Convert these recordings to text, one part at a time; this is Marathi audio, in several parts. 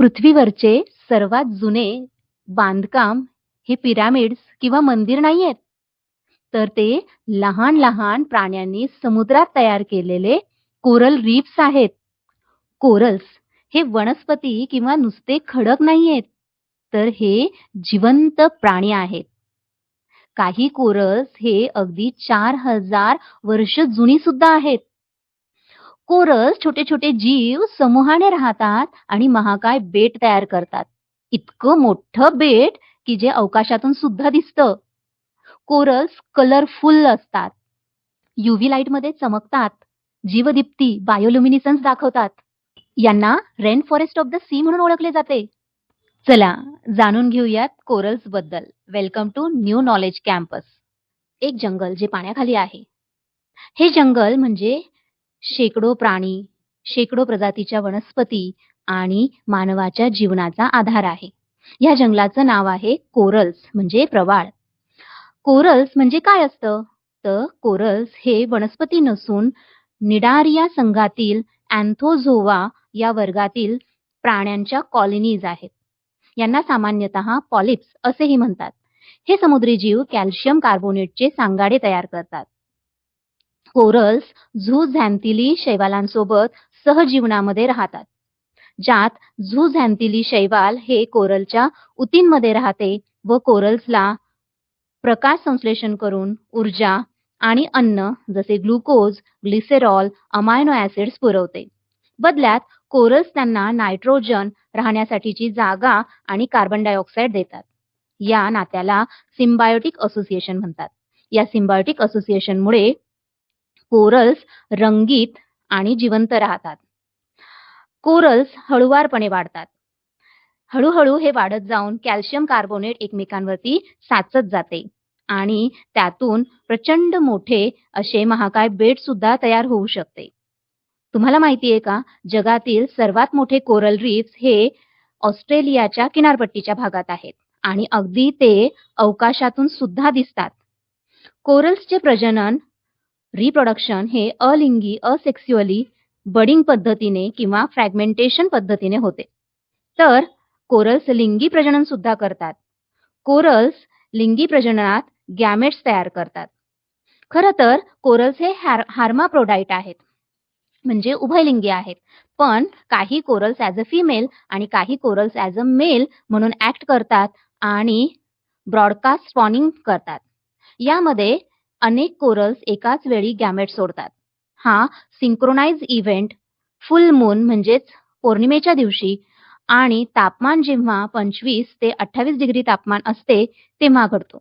पृथ्वीवरचे सर्वात जुने बांधकाम हे पिरामिड्स किंवा मंदिर नाहीयेत. तर ते लहान-लहान प्राण्यांनी समुद्रात तयार केलेले कोरल रीफ्स आहेत. कोरल्स हे वनस्पती किंवा नुसते खडक नाहीयेत, तर हे जिवंत प्राणी आहेत. काही कोरल्स हे अगदी चार हजार वर्ष जुनी सुद्धा आहेत. कोरस छोटे-छोटे जीव समूहाने राहतात आणि महाकाय बेट तयार करतात. इतकं मोठं बेट की जे अवकाशातून सुद्धा दिसतं. कोरल्स कलरफुल असतात. युव्ही लाइटमध्ये चमकतात. जीवदीप्ती बायोल्युमिनिसन्स दाखवतात. यांना rain forest of the sea म्हणून ओळखले जाते. चला जाणून घेऊयात कोरल्सबद्दल. Welcome to new knowledge campus. एक जंगल जे पाण्याखाली आहे. हे जंगल म्हणजे शेकडो प्राणी, शेकडो प्रजातीच्या वनस्पती आणि मानवाच्या जीवनाचा आधार आहे. या जंगलाचं नाव आहे कोरल्स म्हणजे प्रवाळ. कोरल्स म्हणजे काय असतं? तर कोरल्स हे वनस्पती नसून निडारिया संघातील अँथोझोवा या वर्गातील प्राण्यांच्या कॉलनीज आहेत. यांना सामान्यतः पॉलिप्स असेही म्हणतात. हे समुद्री जीव कॅल्शियम कार्बोनेटचे सांगाडे तयार करतात. कोरल्स झूझॅन्थिली शैवालांसोबत सहजीवनामध्ये राहतात. ज्यात झूझॅन्थिली शैवाल हे कोरलच्या उतींमध्ये राहते व कोरल्सला प्रकाश संश्लेषण करून ऊर्जा आणि अन्न जसे ग्लुकोज, ग्लिसेरॉल, अमायनो ऍसिड्स पुरवते. बदल्यात कोरल्स त्यांना नायट्रोजन, राहण्यासाठीची जागा आणि कार्बन डायऑक्साईड देतात. या नात्याला सिम्बायोटिक असोसिएशन म्हणतात. या सिम्बायोटिक असोसिएशनमुळे कोरल्स रंगीत आणि जिवंत राहतात. कोरल्स हळुवारपणे वाढतात. हळूहळू हे वाढत जाऊन कॅल्शियम कार्बोनेट एकमेकांवरती साचत जाते आणि त्यातून प्रचंड मोठे असे महाकाय बेट सुद्धा तयार होऊ शकते. तुम्हाला माहितीये का जगातील सर्वात मोठे कोरल रीफ्स हे ऑस्ट्रेलियाच्या किनारपट्टीच्या भागात आहेत आणि अगदी ते अवकाशातून सुद्धा दिसतात. कोरल्सचे प्रजनन रिप्रोडक्शन हे अलिंगी असेक्सुअली बडिंग पद्धतीने किंवा फ्रॅगमेंटेशन पद्धतीने होते. तर कोरल्स लिंगी प्रजनन सुद्धा करतात. कोरल्स लिंगी प्रजननात गॅमेट्स तयार करतात. खरं तर कोरल्स हे हार्माप्रोडाइट आहेत. म्हणजे उभयलिंगी आहेत. पण काही कोरल्स ॲज अ फिमेल आणि काही कोरल्स ॲज अ मेल म्हणून ॲक्ट करतात आणि ब्रॉडकास्ट स्पॉनिंग करतात. यामध्ये अनेक कोरल्स एकाच वेळी गॅमेट्स सोडतात. हा सिंक्रोनाइज इव्हेंट फुल मून म्हणजेच पौर्णिमेच्या दिवशी आणि तापमान जेव्हा 25 ते 28 डिग्री तापमान असते तेव्हा घडतो.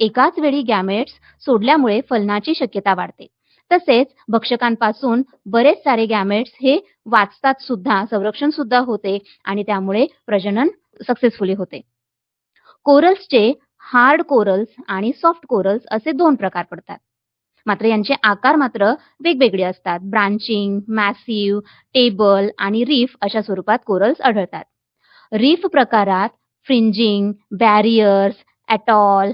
एकाच वेळी गॅमेट्स सोडल्यामुळे फलनाची शक्यता वाढते. तसेच भक्षकांपासून बरेच सारे गॅमेट्स हे वाचतात सुद्धा, संरक्षण सुद्धा होते आणि त्यामुळे प्रजनन सक्सेसफुली होते. कोरल्सचे हार्ड कोरल्स आणि सॉफ्ट कोरल्स असे दोन प्रकार पडतात. मात्र यांचे आकार मात्र वेगवेगळे असतात. ब्रांचिंग, मॅसिव्ह, टेबल आणि रीफ अशा स्वरूपात कोरल्स आढळतात. रीफ प्रकारात फ्रिंजिंग, बॅरियर्स, ॲटॉल,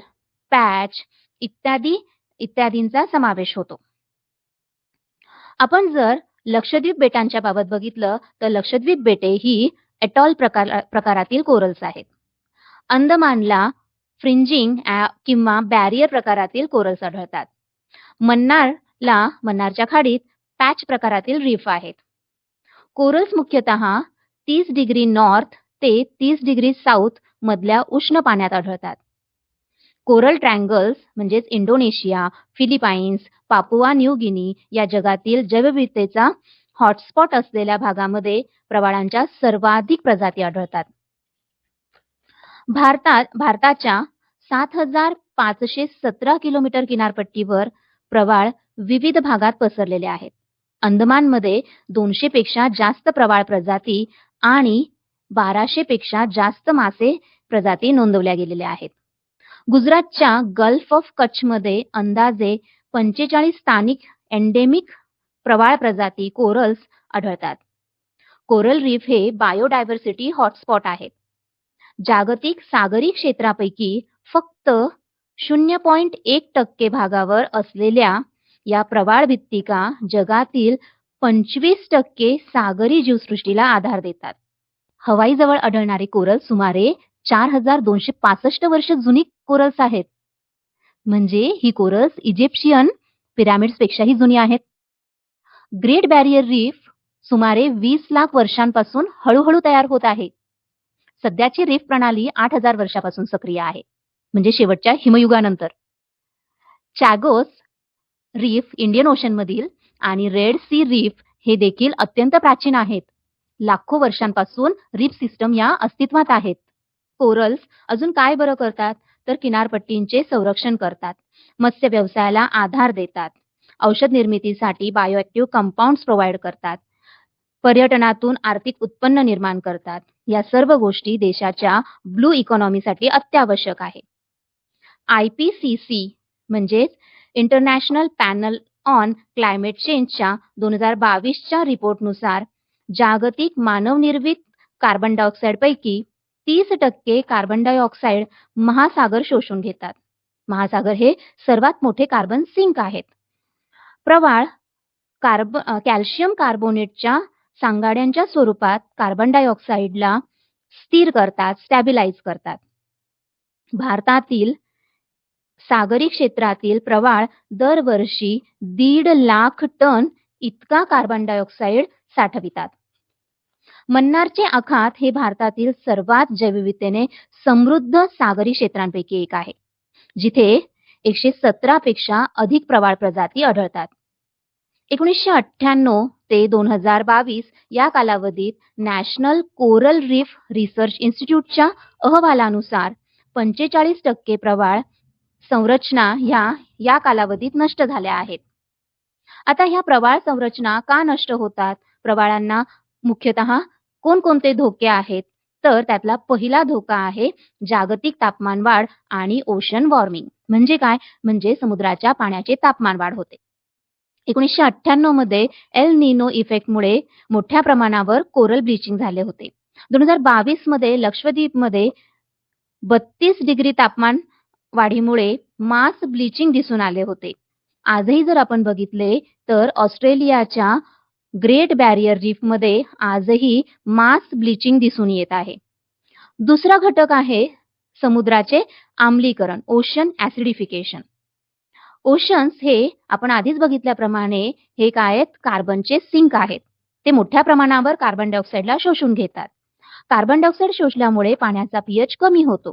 पॅच इत्यादी इत्यादींचा समावेश होतो. आपण जर लक्षद्वीप बेटांच्या बाबत बघितलं तर लक्षद्वीप बेटे ही ॲटॉल प्रकार प्रकारातील कोरल्स आहेत. अंदमानला फ्रिंजिंग किंवा बॅरियर प्रकारातील कोरल्स आढळतात. मन्नारला मन्नारच्या खाडीत पॅच प्रकारातील रीफ आहेत. कोरल्स मुख्यतः तीस डिग्री नॉर्थ ते तीस डिग्री साऊथ मधल्या उष्ण पाण्यात आढळतात. कोरल ट्रँगल्स म्हणजेच Indonesia, Philippines, Papua New Guinea या जगातील जैवविविधतेचा हॉटस्पॉट असलेल्या भागामध्ये प्रवाळांच्या सर्वाधिक प्रजाती आढळतात. भारतात भारताच्या 7517 किलोमीटर किनारपट्टीवर प्रवाळ विविध भागात पसरलेले आहेत. अंदमानमध्ये दोनशे पेक्षा जास्त प्रवाळ प्रजाती आणि बाराशे पेक्षा जास्त मासे प्रजाती नोंदवल्या गेलेल्या आहेत. गुजरातच्या गल्फ ऑफ कच्छमध्ये अंदाजे 45 स्थानिक एंडेमिक प्रवाळ प्रजाती कोरल्स आढळतात. कोरल रीफ हे बायोडायव्हर्सिटी हॉटस्पॉट आहेत. जागतिक सागरी क्षेत्रापैकी फक्त 0.1 टक्के भागावर असलेल्या या प्रवाळ भित्तिका जगातील 25 टक्के सागरी जीवसृष्टीला आधार देतात. हवाईजवळ आढळणारे कोरल सुमारे चार हजार दोनशे पासष्ट वर्ष जुनी कोरल्स आहेत. म्हणजे ही कोरल्स इजिप्शियन पिरॅमिड्सपेक्षाही जुनी आहेत. ग्रेट बॅरियर रीफ सुमारे वीस लाख वर्षांपासून हळूहळू तयार होत आहे. सध्याची रीफ प्रणाली आठ हजार वर्षापासून सक्रिय आहे म्हणजे शेवटच्या हिमयुगानंतर. चॅगोस रीफ इंडियन ओशन मधील आणि रेड सी रीफ हे देखील अत्यंत प्राचीन आहेत. लाखो वर्षांपासून रीफ सिस्टम या अस्तित्वात आहेत. कोरल्स अजून काय बरं करतात? तर किनारपट्टींचे संरक्षण करतात. मत्स्य व्यवसायाला आधार देतात. औषध निर्मितीसाठी बायोएक्टिव्ह कंपाऊंड्स प्रोव्हाइड करतात. पर्यटनातून आर्थिक उत्पन्न निर्माण करतात. या सर्व गोष्टी देशाच्या ब्लू इकॉनॉमीसाठी अत्यावश्यक आहे. आय पी सी सी म्हणजेच इंटरनॅशनल पॅनल ऑन क्लायमेट चेंजच्या दोन हजार बावीसच्या रिपोर्टनुसार जागतिक मानवनिर्मित कार्बन डायऑक्साईड पैकी तीस टक्के कार्बन डायऑक्साईड महासागर शोषून घेतात. महासागर हे सर्वात मोठे कार्बन सिंक आहेत. प्रवाळ कार्ब कॅल्शियम कार्बोनेटच्या सांगाड्यांच्या स्वरूपात कार्बन डायऑक्साईडला स्थिर करतात स्टॅबिलाईज करतात. भारतातील सागरी क्षेत्रातील प्रवाळ दरवर्षी दीड लाख टन इतका कार्बन डायऑक्साईड साठवितात. मन्नारचे आखात हे भारतातील सर्वात जैवविविधतेने समृद्ध सागरी क्षेत्रांपैकी एक आहे जिथे एकशे सतरा पेक्षा अधिक प्रवाळ प्रजाती आढळतात. एकोणीसशे अठ्ठ्याण्णव ते दोन हजार बावीस या कालावधीत नॅशनल कोरल रीफ रिसर्च इन्स्टिट्यूटच्या अहवालानुसार पंचेचाळीस टक्के प्रवाळ संरचना ह्या या कालावधीत नष्ट झाल्या आहेत. आता ह्या प्रवाळ संरचना का नष्ट होतात? प्रवाळांना मुख्यतः कोणकोणते धोके आहेत? तर त्यातला पहिला धोका आहे जागतिक तापमान वाढ आणि ओशन वॉर्मिंग म्हणजे काय? म्हणजे समुद्राच्या पाण्याचे तापमान वाढ होते. एकोणीसशे अठ्ठ्याण्णवमध्ये एल निनो इफेक्टमुळे मोठ्या प्रमाणावर कोरल ब्लिचिंग झाले होते. दोन हजार बावीसमध्ये लक्षद्वीपमध्ये बत्तीस डिग्री तापमान वाढीमुळे मास ब्लिचिंग दिसून आले होते. आजही जर आपण बघितले तर ऑस्ट्रेलियाच्या ग्रेट बॅरियर रीफमध्ये आजही मास ब्लिचिंग दिसून येत आहे. दुसरा घटक आहे समुद्राचे आम्लीकरण ओशन ऍसिडिफिकेशन ओशन्स हे आपण आधीच बघितल्याप्रमाणे हे काय आहेत? कार्बनचे सिंक आहेत. ते मोठ्या प्रमाणावर कार्बन डायऑक्साईडला शोषून घेतात. कार्बन डायऑक्साईड शोषल्यामुळे पाण्याचा पीएच कमी होतो.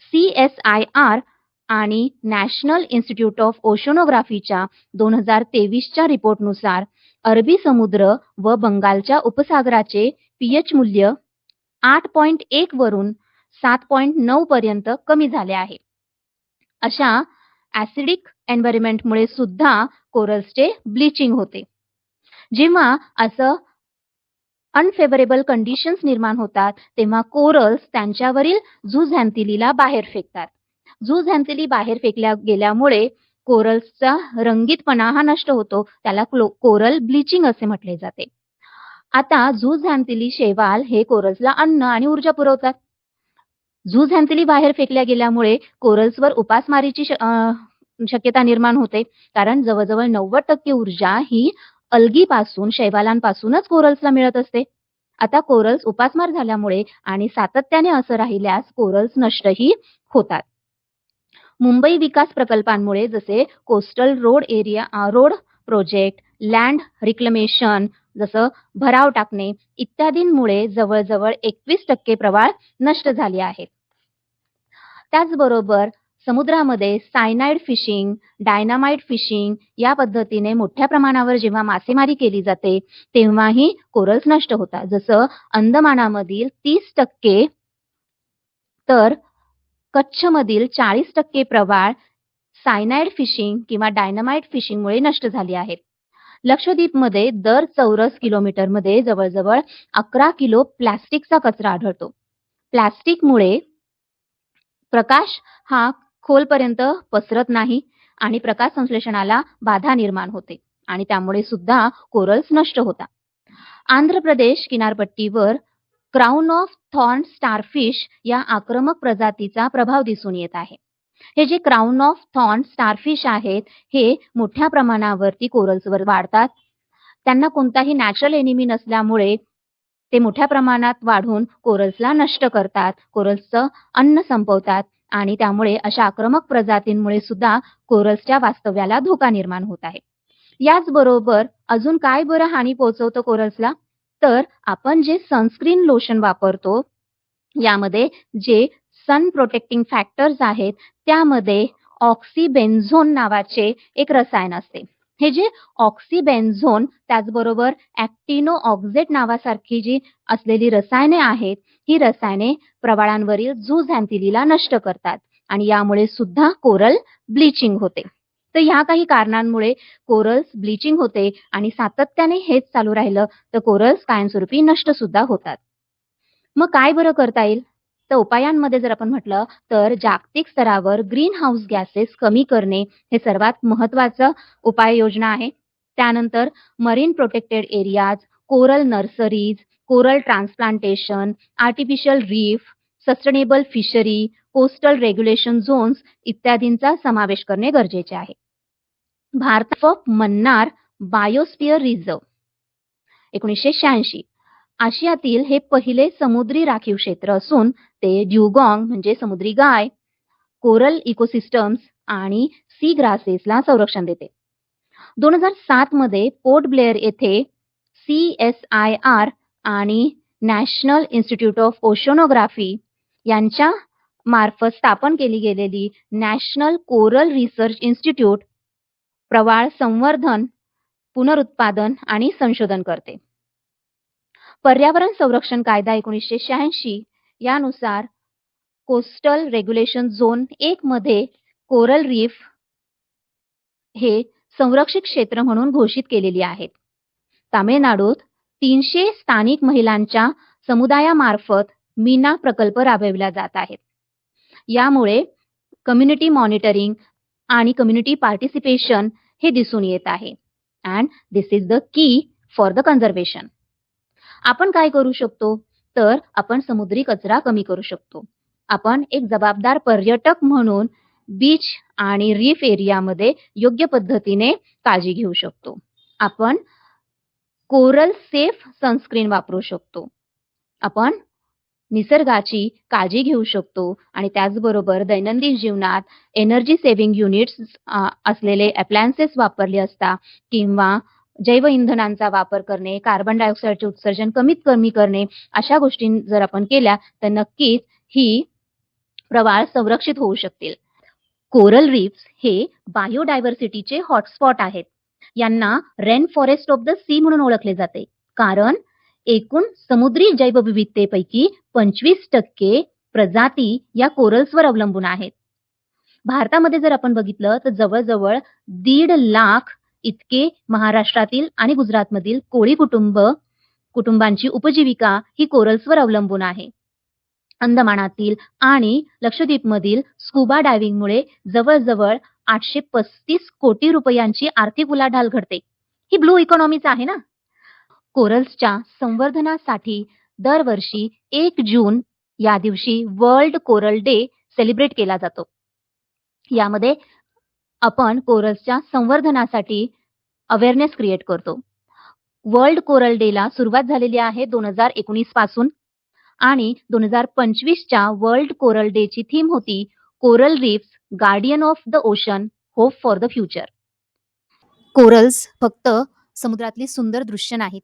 सी एस आय आर आणि नॅशनल इन्स्टिट्यूट ऑफ ओशनोग्राफीच्या दोन हजार तेवीसच्या रिपोर्टनुसार अरबी समुद्र व बंगालच्या उपसागराचे पीएच मूल्य आठ पॉईंट एक वरून सात पॉइंट नऊ पर्यंत कमी झाले आहे. अशा ऍसिडिक एन्व्हायरमेंटमुळे सुद्धा कोरल्सचे ब्लिचिंग होते. जेव्हा असं अनफेवरेबल कंडिशन्स निर्माण होतात तेव्हा कोरल्स त्यांच्यावरील झुझॅन्थिलीला बाहेर फेकतात. झुझॅन्थिली बाहेर फेकल्या गेल्यामुळे कोरल्सचा रंगीतपणा हा नष्ट होतो त्याला कोरल ब्लिचिंग असे म्हटले जाते. आता झुझॅन्थिली शेवाल हे कोरल्सला अन्न आणि ऊर्जा पुरवतात. झुझॅन्थिली बाहेर फेकल्या गेल्यामुळे कोरल्सवर उपासमारीची शक्यता निर्माण होते. कारण जवळजवळ नव्वद टक्के ऊर्जा ही अल्गीपासून शैवालांपासूनच कोरल्सला मिळत असते. आता कोरल्स उपासमार झाल्यामुळे आणि सातत्याने असं राहिल्यास कोरल्स नष्टही होतात. मुंबई विकास प्रकल्पांमुळे जसे coastal road area road project land reclamation जसं भराव टाकणे इत्यादींमुळे जवळजवळ एकवीस टक्के प्रवाळ नष्ट झाले आहेत त्याचबरोबर समुद्रामध्ये सायनाइड फिशिंग डायनामाइट फिशिंग या पद्धतीने मोठ्या प्रमाणावर जेव्हा मासेमारी केली जाते तेव्हाही कोरल्स नष्ट होतात. जसं अंदमानामधील तीस टक्के तर कच्छमधील चाळीस टक्के प्रवाळ सायनाइड फिशिंग किंवा डायनामाइट फिशिंगमुळे नष्ट झाली आहेत लक्षद्वीपमध्ये दर चौरस किलोमीटरमध्ये जवळजवळ अकरा किलो प्लॅस्टिकचा कचरा आढळतो. प्लॅस्टिकमुळे प्रकाश हा खोलपर्यंत पसरत नाही आणि प्रकाश संश्लेषणाला बाधा निर्माण होते आणि त्यामुळे सुद्धा कोरल्स नष्ट होतात. आंध्र प्रदेश किनारपट्टीवर क्राऊन ऑफ थॉर्न स्टारफिश या आक्रमक प्रजातीचा प्रभाव दिसून येत आहे. हे जे क्राऊन ऑफ थॉर्न स्टारफिश आहेत हे मोठ्या प्रमाणावरती कोरल्सवर वाढतात त्यांना कोणताही नॅचरल एनिमी नसल्यामुळे ते मोठ्या प्रमाणात वाढून कोरल्सला नष्ट करतात, कोरल्सचं अन्न संपवतात आणि त्यामुळे अशा आक्रमक प्रजातींमुळे सुद्धा कोरल्सच्या वास्तव्याला धोका निर्माण होत आहे. याचबरोबर अजून काय बरं हानी पोहोचवतं कोरल्सला? तर आपण जे सनस्क्रीन लोशन वापरतो, यामध्ये जे सन प्रोटेक्टिंग फॅक्टर्स आहेत, त्यामध्ये ऑक्सिबेन्झोन नावाचे एक रसायन असते. हे जे ऑक्सिबेन्झोन त्याचबरोबर ऍक्टिनो ऑक्झेट नावासारखी जी असलेली रसायने आहेत, ही रसायने प्रवाळांवरील झूझॅन्थिलीला नष्ट करतात आणि यामुळे सुद्धा कोरल ब्लीचिंग होते. तर ह्या काही कारणांमुळे कोरल्स ब्लीचिंग होते आणि सातत्याने हेच चालू राहिलं तर कोरल्स कायमस्वरूपी नष्ट सुद्धा होतात. मग काय बरं करता येईल? तर उपायांमध्ये जर आपण म्हटलं तर जागतिक स्तरावर ग्रीन हाऊस गॅसेस कमी करणे हे सर्वात महत्त्वाचं उपाययोजना आहे. त्यानंतर marine protected areas, coral nurseries, coral transplantation, artificial reef, sustainable fishery, coastal regulation zones इत्यादींचा समावेश करणे गरजेचे आहे. भारत मन्नार बायोस्फिअर रिझर्व्ह 1986 आशियातील हे पहिले समुद्री राखीव क्षेत्र असून ते ड्युगॉंग म्हणजे समुद्री गाय, कोरल इकोसिस्टम्स आणि सी ग्रासेसला संरक्षण देते. 2007 मध्ये पोर्ट ब्लेअर येथे सी एस आय आर आणि नॅशनल इन्स्टिट्यूट ऑफ ओशोनोग्राफी यांच्या मार्फत स्थापन केली गेलेली नॅशनल कोरल रिसर्च इन्स्टिट्यूट प्रवाळ संवर्धन, पुनरुत्पादन आणि संशोधन करते. पर्यावरण संरक्षण कायदा 1986 यानुसार कोस्टल रेग्युलेशन झोन एक मध्ये कोरल रीफ हे संरक्षित क्षेत्र म्हणून घोषित केलेली आहेत. तामिळनाडूत तीनशे स्थानिक महिलांच्या समुदायामार्फत मीना प्रकल्प राबविला जात आहेत. यामुळे कम्युनिटी मॉनिटरिंग आणि कम्युनिटी पार्टिसिपेशन हे दिसून येत आहे. And this is the key for the conservation. आपण काय करू शकतो? तर आपण समुद्री कचरा कमी करू शकतो. आपण एक जबाबदार पर्यटक म्हणून बीच आणि रीफ एरियामध्ये योग्य पद्धतीने काळजी घेऊ शकतो. आपण कोरल सेफ सनस्क्रीन वापरू शकतो. आपण निसर्गाची काळजी घेऊ शकतो आणि त्याचबरोबर दैनंदिन जीवनात एनर्जी सेव्हिंग युनिट्स असलेले अप्लायन्सेस वापरले असता किंवा जैवइंधनांचा वापर करणे, कार्बन डायऑक्साईडचे उत्सर्जन कमीत कमी करणे, अशा गोष्टी जर आपण केल्या तर नक्कीच ही प्रवाळ संरक्षित होऊ शकतील. कोरल रीफ्स हे बायोडायव्हर्सिटीचे हॉटस्पॉट आहेत. यांना rain forest of the sea म्हणून ओळखले जाते. कारण एकूण समुद्री जैवविविधतेपैकी 25% प्रजाती या कोरल्सवर अवलंबून आहेत. भारतामध्ये जर आपण बघितलं तर जवळजवळ दीड लाख इतके महाराष्ट्रातील आणि गुजरातमधील कोळी कुटुंब कुटुंबांची उपजीविका ही कोरल्सवर अवलंबून आहे. अंदमानातील आणि लक्षद्वीपमधील स्कुबा डायव्हिंगमुळे जवळजवळ आठशे पस्तीस कोटी रुपयांची आर्थिक उलाढाल घडते. ही ब्लू इकॉनॉमीच आहे ना? कोरल्सच्या संवर्धनासाठी दरवर्षी एक जून या दिवशी वर्ल्ड कोरल डे सेलिब्रेट केला जातो. यामध्ये आपण कोरल्सच्या संवर्धनासाठी अवेअरनेस क्रिएट करतो. वर्ल्ड कोरल डेला सुरुवात झालेली आहे 2019 पासून आणि दोन हजार पंचवीसच्या वर्ल्ड कोरल डेची थीम होती coral reefs guardian of the ocean hope for the future. Corals फक्त समुद्रातली सुंदर दृश्य नाहीत,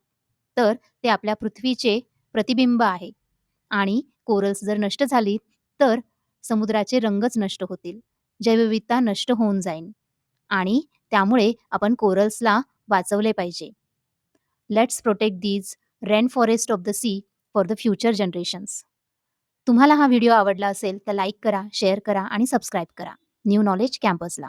तर ते आपल्या पृथ्वीचे प्रतिबिंब आहे आणि कोरल्स जर नष्ट झाली तर समुद्राचे रंगच नष्ट होतील. जैवविविधता नष्ट होऊन जाईल आणि त्यामुळे आपण कोरल्सला वाचवले पाहिजे. Let's protect these rain forest of the sea for the future generations. तुम्हाला हा व्हिडिओ आवडला असेल तर लाईक करा, शेअर करा आणि सबस्क्राईब करा. New knowledge कॅम्पसला.